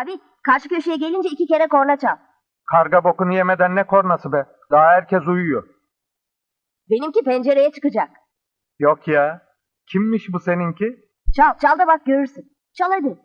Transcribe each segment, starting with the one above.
Abi karşı köşeye gelince iki kere korna çal. Karga bokunu yemeden ne kornası be? Daha herkes uyuyor. Benimki pencereye çıkacak. Yok ya. Kimmiş bu seninki? Çal çal da bak görürsün. Çal hadi.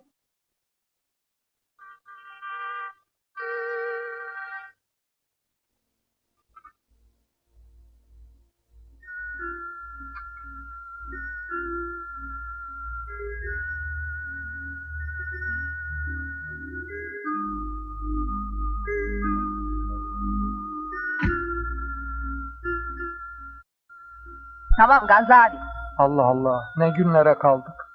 Tamam Gazze abi. Allah Allah. Ne günlere kaldık.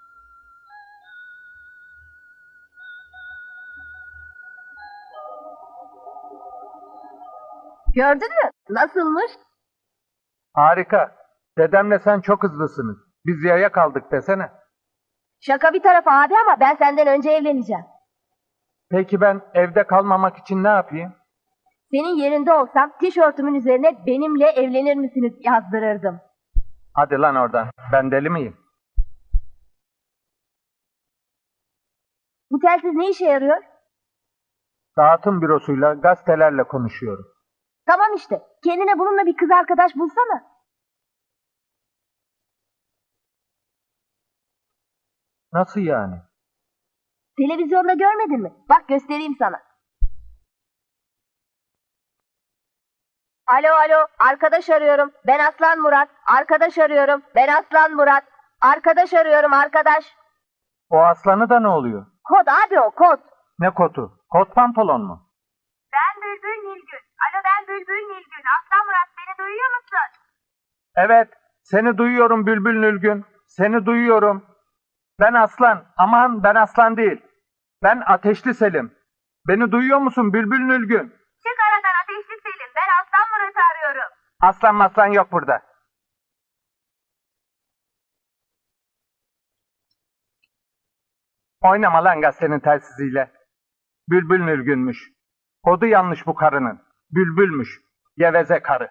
Gördün mü? Nasılmış? Harika. Dedemle sen çok hızlısınız. Biz yaya kaldık desene. Şaka bir tarafa abi ama ben senden önce evleneceğim. Peki ben evde kalmamak için ne yapayım? Senin yerinde olsam tişörtümün üzerine benimle evlenir misiniz yazdırırdım. Hadi lan oradan. Ben deli miyim? Bu telsiz ne işe yarıyor? Dağıtım bürosuyla gazetelerle konuşuyorum. Tamam işte. Kendine bununla bir kız arkadaş bulsana. Nasıl yani? Televizyonda görmedin mi? Bak göstereyim sana. Alo alo. Arkadaş arıyorum. Ben Aslan Murat. Arkadaş arıyorum. Ben Aslan Murat. Arkadaş arıyorum arkadaş. O aslanı da ne oluyor? Kod abi o kod. Ne kotu? Kot pantolon mu? Ben Bülbül Nilgün. Alo ben Bülbül Nilgün. Aslan Murat beni duyuyor musun? Evet. Seni duyuyorum Bülbül Nülgün. Seni duyuyorum. Ben aslan. Aman ben aslan değil. Ben ateşli Selim. Beni duyuyor musun Bülbül Nülgün? Aslan maslan yok burada. Oynama lan gazetenin telsiziyle. Bülbül Nülgünmüş. Kodu yanlış bu karının. Bülbülmüş. Geveze karı.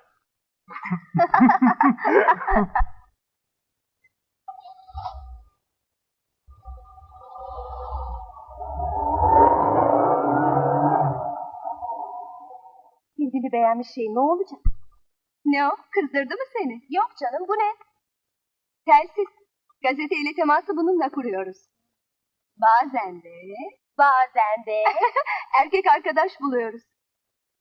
Kendini beğenmiş şey ne olacak? Ne o? Kızdırdı mı seni? Yok canım bu ne? Telsiz. Gazeteyle teması bununla kuruyoruz. Bazen de Bazen de. erkek arkadaş buluyoruz.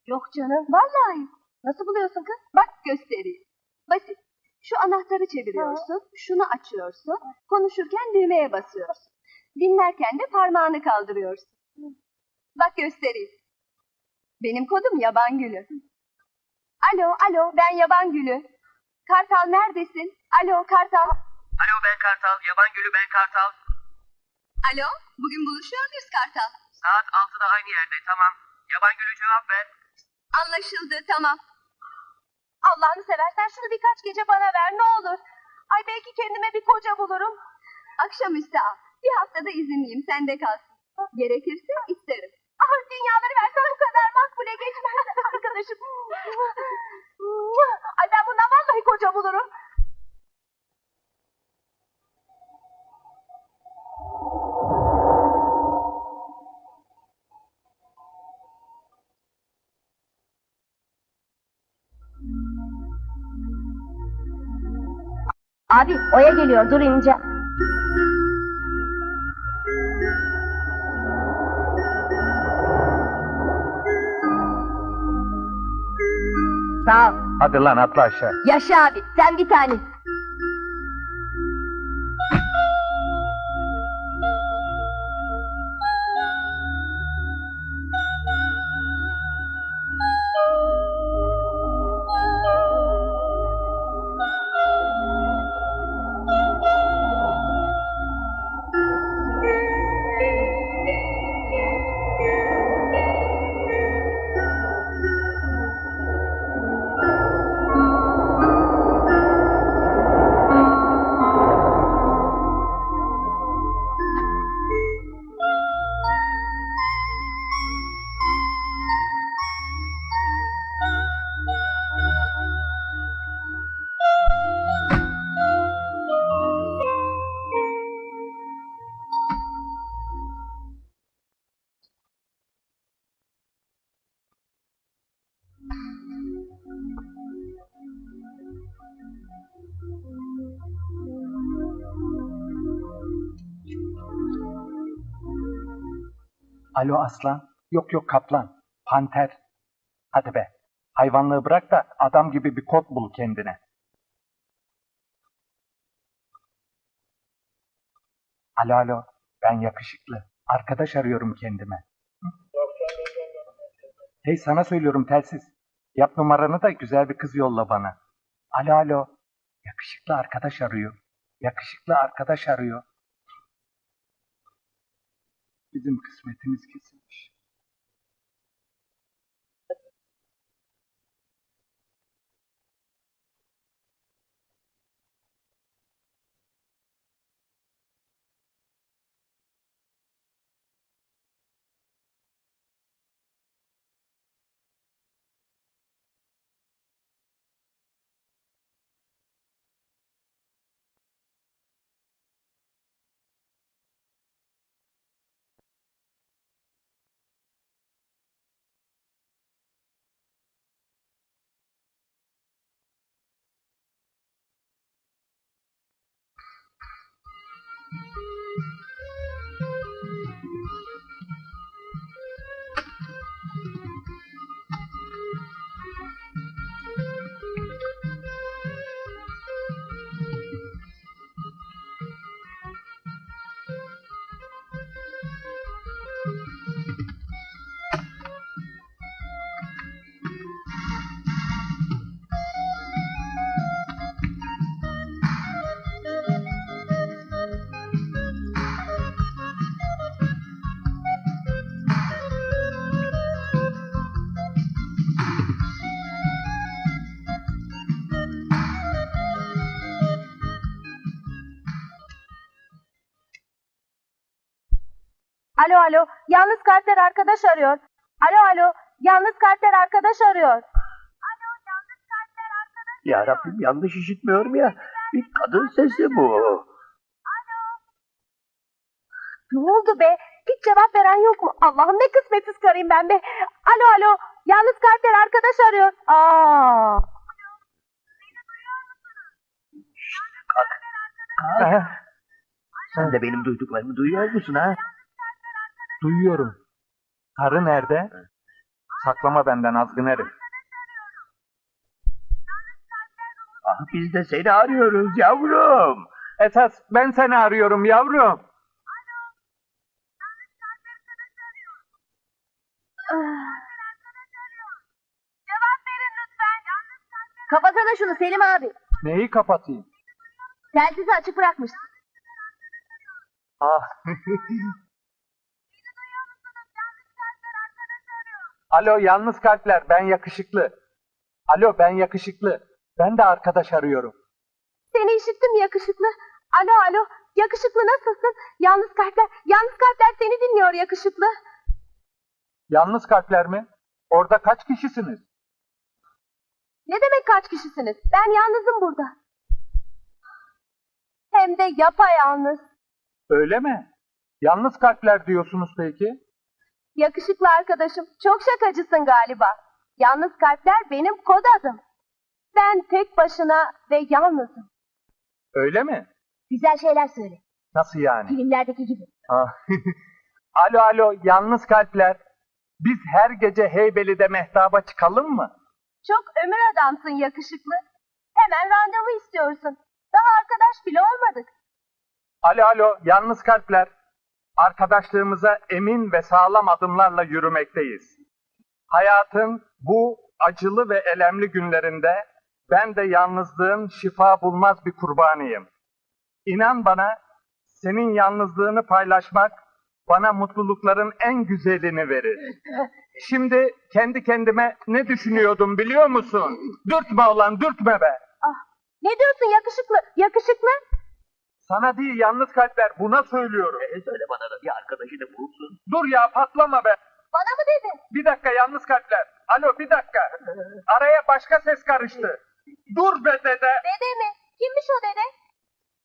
Yok canım. Vallahi. Nasıl buluyorsun kız? Bak göstereyim. Basit. Şu anahtarı çeviriyorsun, şunu açıyorsun, konuşurken düğmeye basıyorsun. Dinlerken de parmağını kaldırıyorsun. Bak göstereyim. Benim kodum Yaban Gülü. Alo, alo, ben Yaban Gülü. Kartal neredesin? Alo, Kartal. Alo ben Kartal, Yaban Gölü ben Kartal. Alo, bugün buluşuyor muyuz Kartal? Saat 6'da aynı yerde, tamam. Yaban Gölü cevap ver. Anlaşıldı, tamam. Allah'ını seversen şunu birkaç gece bana ver ne olur. Ay belki kendime bir koca bulurum. Akşamüstü al. Bir haftada izinliyim, sende kalsın. Gerekirse isterim. Ah dünyaları versen o kadar makbule geçmez arkadaşım. Ay ben bundan vallahi koca bulurum. Abi Oya geliyor dur ineceğim. Sağ ol. Hadi lan atla aşağı. Yaşa abi sen bir tane. Alo aslan. Yok yok kaplan. Panter. Hadi be. Hayvanlığı bırak da adam gibi bir kod bul kendine. Alo alo. Ben yakışıklı. Arkadaş arıyorum kendime. Hey sana söylüyorum telsiz. Yap numaranı da güzel bir kız yolla bana. Alo alo. Yakışıklı arkadaş arıyor. Yakışıklı arkadaş arıyor. Bizim kısmetimiz kesilmiş. Alo alo. Yalnız kalpler arkadaş arıyor. Alo alo. Yalnız kalpler arkadaş arıyor. Ya Rabbim yanlış işitmiyorum ya. Bir kadın sesi bu. Ne oldu be? Hiç cevap veren yok mu? Allah'ım ne kısmetsiz karıyım ben be. Alo alo. Yalnız kalpler arkadaş arıyor. Aa. Eh, Sen de benim duyduklarımı duyuyor musun ha? Duyuyorum. Karı nerede? Saklama benden azgın herif. Ah biz de seni arıyoruz yavrum. Esas ben seni arıyorum yavrum. Kapatsana şunu Selim abi. Neyi kapatayım? Telsizi açık bırakmışsın. Ah. Alo yalnız kalpler ben yakışıklı. Alo ben yakışıklı. Ben de arkadaş arıyorum. Seni işittim yakışıklı. Alo alo. Yakışıklı nasılsın? Yalnız kalpler. Yalnız kalpler seni dinliyor yakışıklı. Yalnız kalpler mi? Orada kaç kişisiniz? Ne demek kaç kişisiniz? Ben yalnızım burada. Hem de yapayalnız. Öyle mi? Yalnız kalpler diyorsunuz peki? Yakışıklı arkadaşım. Çok şakacısın galiba. Yalnız kalpler benim kod adım. Ben tek başına ve yalnızım. Öyle mi? Güzel şeyler söyle. Nasıl yani? Filmlerdeki gibi. Ah. alo alo yalnız kalpler. Biz her gece Heybeli'de mehtaba çıkalım mı? Çok ömür adamsın yakışıklı. Hemen randevu istiyorsun. Daha arkadaş bile olmadık. Alo alo yalnız kalpler. Arkadaşlığımıza emin ve sağlam adımlarla yürümekteyiz. Hayatın bu acılı ve elemli günlerinde ben de yalnızlığın şifa bulmaz bir kurbanıyım. İnan bana senin yalnızlığını paylaşmak bana mutlulukların en güzelini verir. Şimdi kendi kendime ne düşünüyordum biliyor musun? Dürtme ulan dürtme be. Ne diyorsun yakışıklı? Yakışıklı? Sana değil yalnız kalpler buna söylüyorum. E, söyle bana da bir arkadaşını bulsun. Dur ya patlama be. Bana mı dedin? Bir dakika yalnız kalpler. Alo bir dakika. Araya başka ses karıştı. Dur be dede. Dede mi? Kimmiş o dede?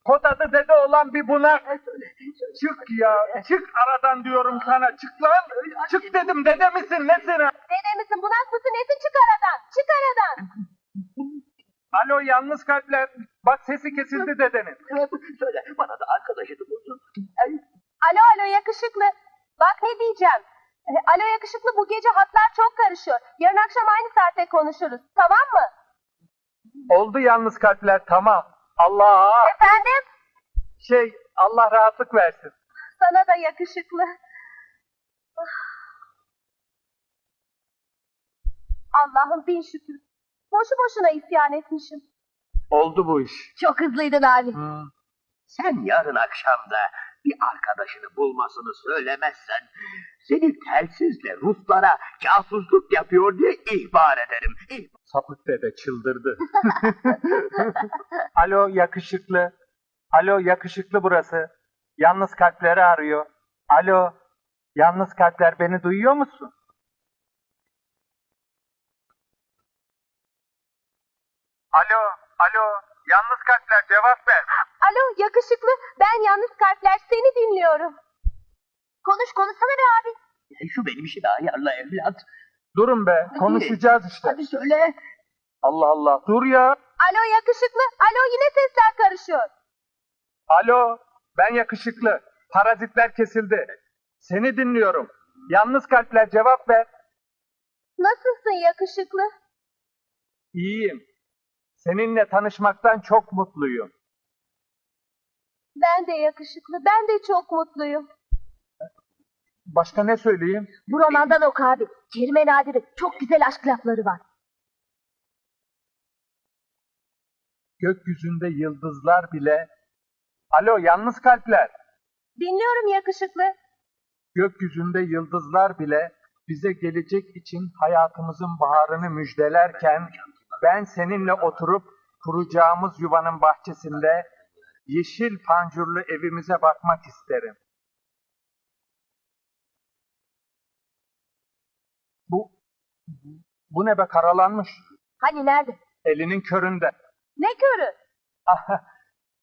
Kod adı dede olan bir bunak. Çık ya. Çık aradan diyorum sana. Çık lan. Çık dedim dede misin nesin ha? Dede misin? Bunak mısın? Nesin? Çık aradan. Çık aradan. Alo yalnız kalpler. Bak sesi kesildi dedenin. söyle bana da arkadaşını bulsun. Ay, Alo alo yakışıklı. Bak ne diyeceğim. E, alo yakışıklı bu gece hatlar çok karışıyor. Yarın akşam aynı saatte konuşuruz. Tamam mı? Oldu yalnız kalpler tamam. Allah Efendim? şey Allah rahatlık versin. Sana da yakışıklı. Allah'ım bin şükür. Boşu boşuna isyan etmişim. Oldu bu iş. Çok hızlıydın abi. Hı. Sen yarın akşamda bir arkadaşını bulmasını söylemezsen seni telsizle Ruslara casusluk yapıyor diye ihbar ederim. Sapık dede çıldırdı. Alo yakışıklı. Alo yakışıklı burası. Yalnız kalpleri arıyor. Alo. Yalnız kalpler beni duyuyor musun? Alo, alo. Yalnız kalpler cevap ver. Alo yakışıklı ben yalnız kalpler seni dinliyorum. Konuş konuşsana be abi. Şu benim işi daha ayarla evlat. Durun be, konuşacağız işte. Hadi söyle. Allah Allah. Dur ya. Alo yakışıklı. Alo yine sesler karışıyor. Alo, ben yakışıklı. Parazitler kesildi. Seni dinliyorum. Yalnız kalpler cevap ver. Nasılsın yakışıklı? İyiyim. Seninle tanışmaktan çok mutluyum. Ben de yakışıklı. Ben de çok mutluyum. Başka ne söyleyeyim? Bu romandan oku abi. Kerime Nadir'in çok güzel aşk lafları var. Gökyüzünde yıldızlar bile... Alo, yalnız kalpler. Dinliyorum yakışıklı. Gökyüzünde yıldızlar bile bize gelecek için hayatımızın baharını müjdelerken ben seninle oturup kuracağımız yuvanın bahçesinde yeşil pancurlu evimize bakmak isterim. Bu bu ne be karalanmış. Hani nerede? Elinin köründe. Ne körü?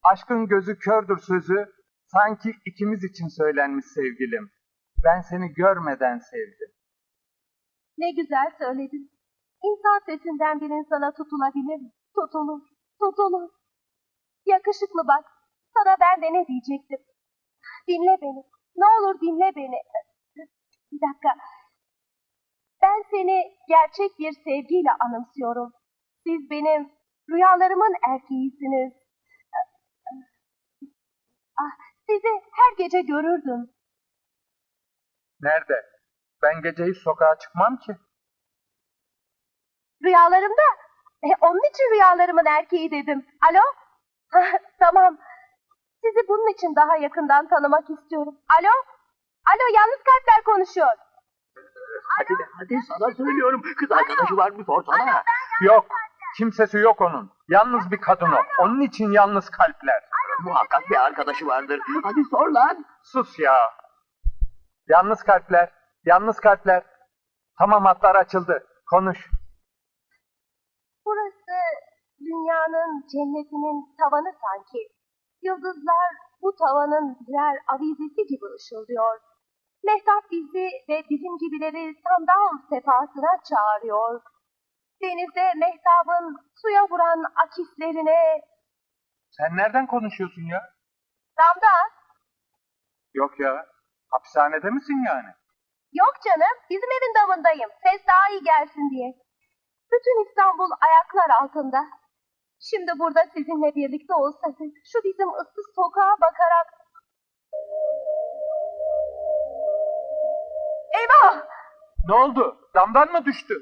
Aşkın gözü kördür sözü sanki ikimiz için söylenmiş sevgilim. Ben seni görmeden sevdim. Ne güzel söyledin. İnsan sesinden bir insana tutulabilir? Tutulur, tutulur. Yakışıklı bak, sana ben de ne diyecektim. Dinle beni, ne olur dinle beni. Bir dakika. Ben seni gerçek bir sevgiyle anımsıyorum. Siz benim rüyalarımın erkeğisiniz. Ah, sizi her gece görürdüm. Nerede? Ben gece hiç sokağa çıkmam ki. Rüyalarımda. E, onun için rüyalarımın erkeği dedim. Alo? Tamam. Sizi bunun için daha yakından tanımak istiyorum. Alo? Alo yalnız kalpler konuşuyor. Hadi be, hadi sana söylüyorum. Kız arkadaşı var mı sorsana. Yok. Kimsesi yok onun. Yalnız bir kadın o. Onun için yalnız kalpler. Muhakkak bir arkadaşı vardır. Hadi sor lan. Sus ya. Yalnız kalpler. Yalnız kalpler. Tamam hatlar açıldı. Konuş. Burası dünyanın cennetinin tavanı sanki. Yıldızlar bu tavanın birer avizesi gibi ışıldıyor. Mehtap bizi ve bizim gibileri sandal sefasına çağırıyor. Denizde mehtabın suya vuran akislerine Sen nereden konuşuyorsun ya? damda Yok ya. Hapishanede misin yani? Yok canım, bizim evin damındayım. Ses daha iyi gelsin diye. Bütün İstanbul ayaklar altında. Şimdi burada sizinle birlikte olsaydık, şu bizim ıssız sokağa bakarak... Eyvah! Ne oldu? Damdan mı düştü?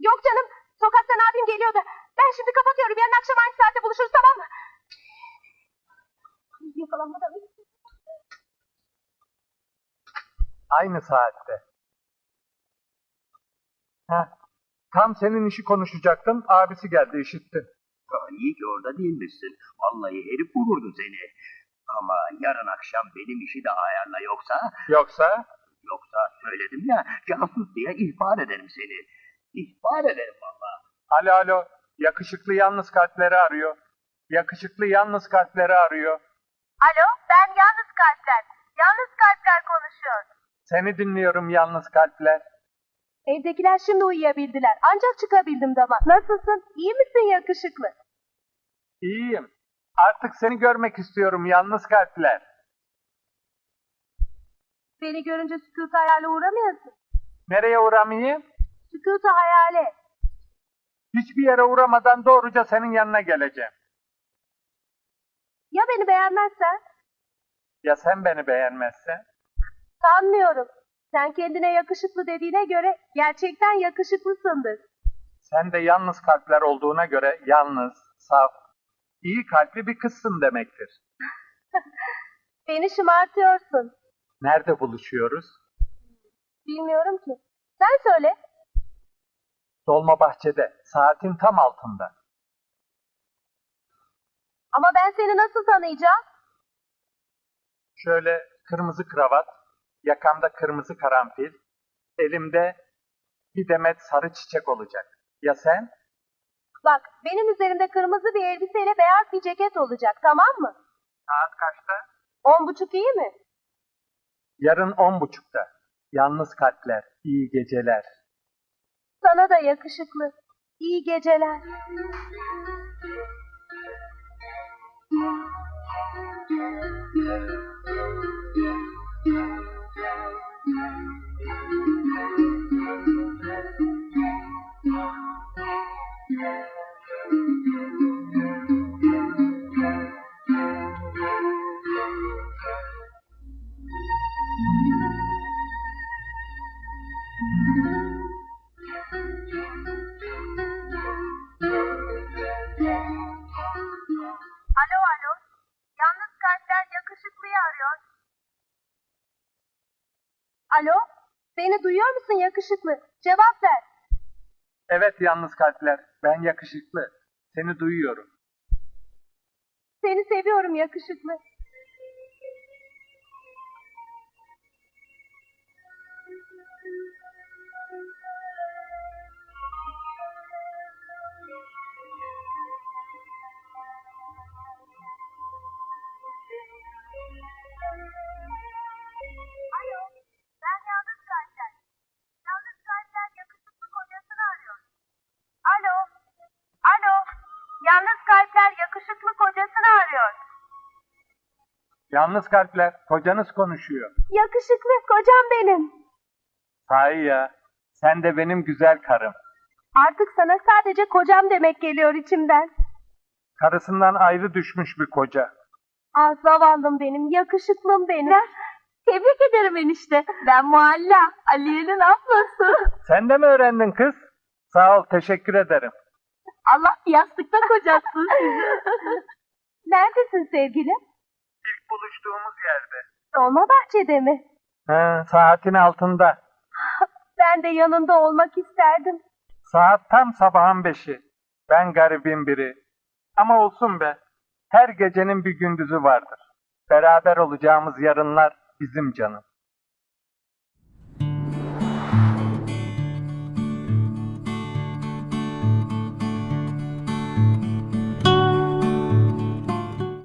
Yok canım, sokaktan abim geliyordu. Ben şimdi kapatıyorum, yarın akşam aynı saatte buluşuruz tamam mı? Yakalanmadan Aynı saatte. Heh. Tam senin işi konuşacaktım. Abisi geldi işitti. Ya iyi ki orada değilmişsin. Vallahi herif vururdu seni. Ama yarın akşam benim işi de ayarla yoksa... Yoksa Yoksa söyledim ya casus diye ihbar ederim seni. İhbar ederim vallahi. alo alo. Yakışıklı yalnız kalpleri arıyor. Yakışıklı yalnız kalpleri arıyor. Alo ben yalnız kalpler. Yalnız kalpler konuşuyor. Seni dinliyorum yalnız kalpler. Evdekiler şimdi uyuyabildiler. Ancak çıkabildim dama. Nasılsın? İyi misin yakışıklı? İyiyim. Artık seni görmek istiyorum yalnız kalpler. Beni görünce sükutu hayale uğramayasın. Nereye uğramayayım? Sükutu hayale. Hiçbir yere uğramadan doğruca senin yanına geleceğim. Ya beni beğenmezsen? Ya sen beni beğenmezsen? Sanmıyorum. Sen kendine yakışıklı dediğine göre gerçekten yakışıklısındır. Sen de yalnız kalpler olduğuna göre yalnız, saf, iyi kalpli bir kızsın demektir. Beni şımartıyorsun. Nerede buluşuyoruz? Bilmiyorum ki. Sen söyle. Dolmabahçe'de, saatin tam altında. Ama ben seni nasıl tanıyacağım? Şöyle kırmızı kravat, yakamda kırmızı karanfil, elimde bir demet sarı çiçek olacak. Ya sen? Bak benim üzerimde kırmızı bir elbiseyle beyaz bir ceket olacak tamam mı? Saat kaçta? On buçuk iyi mi? Yarın on buçukta. Yalnız kalpler, iyi geceler. Sana da yakışıklı. İyi geceler. Alo alo. Yalnız kalpler yakışıklıyı arıyor. Alo. Beni duyuyor musun yakışıklı? Cevap ver. Evet yalnız kalpler, ben yakışıklı. Seni duyuyorum. Seni seviyorum yakışıklı. Arıyor. Yalnız kalpler, kocanız konuşuyor. Yakışıklı kocam benim. Sahi ya, sen de benim güzel karım. Artık sana sadece kocam demek geliyor içimden. Karısından ayrı düşmüş bir koca. Ah zavallım benim, yakışıklım benim. Tebrik ederim enişte. Ben Mualla, Aliye'nin ablası. Sen de mi öğrendin kız? Sağ ol, teşekkür ederim. Allah yastıkta kocatsın Neredesin sevgilim? İlk buluştuğumuz yerde. Dolmabahçe'de mi? Ha, saatin altında. Ben de yanında olmak isterdim. Saat tam sabahın beşi. Ben garibim biri. Ama olsun be. Her gecenin bir gündüzü vardır. Beraber olacağımız yarınlar bizim canım.